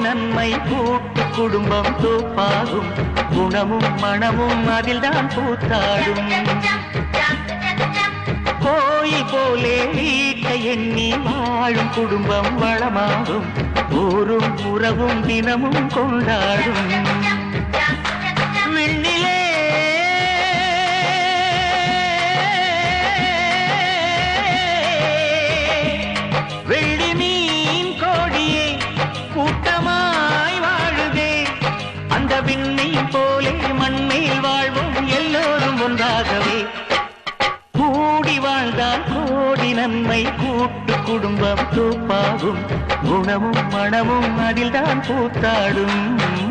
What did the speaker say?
நன்மை கூட்டு குடும்பம் தோப்பாகும். குணமும் மனமும் அதில்தான் பூத்தாடும். கோயில் போலே வீட்டை எண்ணி வாழும் குடும்பம் வளமாகும். ஊரும் உறவும் தினமும் கொண்டாடும். அந்த விண்ணை போலே மண்மேல் வாழ்வோம் எல்லோரும் ஒன்றாகவே. கூடி வாழ்ந்தால் கோடி நன்மை கூட்டு குடும்பம் தூப்பாகும். குணமும் மனமும் அதில்தான் பூத்தாடும்.